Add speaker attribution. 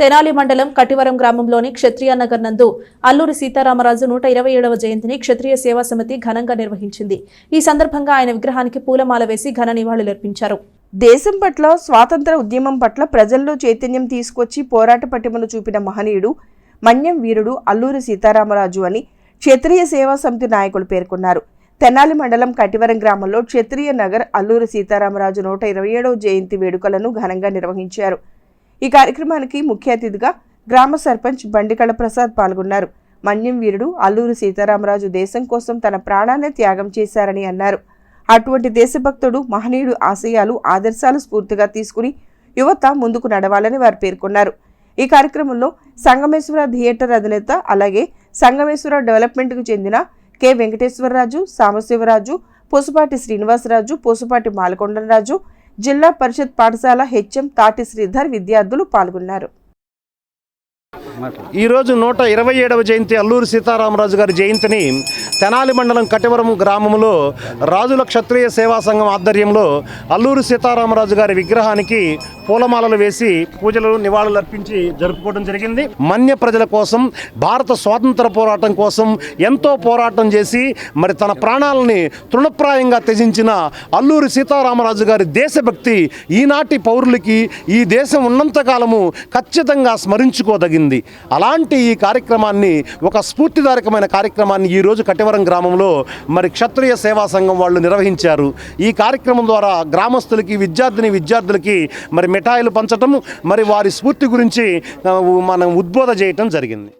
Speaker 1: తెనాలి మండలం కటివరం గ్రామంలోని క్షత్రియ నగర్ నందు అల్లూరి సీతారామరాజు నూట ఇరవై ఏడవ జయంతిని క్షత్రియ సేవా సమితి ఘనంగా నిర్వహించింది. ఈ సందర్భంగా ఆయన విగ్రహానికి పూలమాల వేసి ఘన నివాళులర్పించారు
Speaker 2: దేశం పట్ల స్వాతంత్ర ఉద్యమం పట్ల ప్రజల్లో చైతన్యం తీసుకొచ్చి పోరాట పటిమను చూపిన మహనీయుడు మన్యం వీరుడు అల్లూరి సీతారామరాజు అని క్షత్రియ సేవా సమితి నాయకులు పేర్కొన్నారు. తెనాలి మండలం కటివరం గ్రామంలో క్షత్రియ నగర్ అల్లూరి సీతారామరాజు నూట ఇరవై ఏడవ జయంతి వేడుకలను ఘనంగా నిర్వహించారు. ఈ కార్యక్రమానికి ముఖ్య అతిథిగా గ్రామ సర్పంచ్ బండికళ ప్రసాద్ పాల్గొన్నారు. మన్యం వీరుడు అల్లూరి సీతారామరాజు దేశం కోసం తన ప్రాణాన్ని త్యాగం చేశారని అన్నారు. అటువంటి దేశభక్తుడు మహనీయుడు ఆశయాలు ఆదర్శాలు స్ఫూర్తిగా తీసుకుని యువత ముందుకు నడవాలని వారు పేర్కొన్నారు. ఈ కార్యక్రమంలో సంగమేశ్వర థియేటర్ అధినేత అలాగే సంగమేశ్వర డెవలప్మెంట్కు చెందిన కె. వెంకటేశ్వరరాజు సామశివరాజు పూసపాటి శ్రీనివాసరాజు పూసపాటి మాలకొండరాజు జిల్లా పరిషత్ పాఠశాల హెచ్ఎం తాటి శ్రీధర్ విద్యార్థులు పాల్గొన్నారు.
Speaker 3: ఈరోజు నూట ఇరవై ఏడవ జయంతి అల్లూరి సీతారామరాజు గారి జయంతిని తెనాలి మండలం కటివరం గ్రామంలో రాజుల క్షత్రియ సేవా సంఘం ఆధ్వర్యంలో అల్లూరి సీతారామరాజు గారి విగ్రహానికి పూలమాలలు వేసి పూజలు నివాళులు అర్పించి జరుపుకోవడం జరిగింది. మన్య ప్రజల కోసం భారత స్వాతంత్ర పోరాటం కోసం ఎంతో పోరాటం చేసి మరి తన ప్రాణాలని తృణప్రాయంగా త్యజించిన అల్లూరి సీతారామరాజు గారి దేశభక్తి ఈనాటి పౌరులకి ఈ దేశం ఉన్నంత కాలము ఖచ్చితంగా స్మరించుకోదగింది. అలాంటి ఈ కార్యక్రమాన్ని ఒక స్ఫూర్తిదాయకమైన కార్యక్రమాన్ని ఈరోజు కటివరం గ్రామంలో మరి క్షత్రియ సేవా సంఘం వాళ్ళు నిర్వహించారు. ఈ కార్యక్రమం ద్వారా గ్రామస్తులకి విద్యార్థిని విద్యార్థులకి మరి మిఠాయిలు పంచటము మరి వారి స్ఫూర్తి గురించి మనం ఉద్బోధ చేయటం జరిగింది.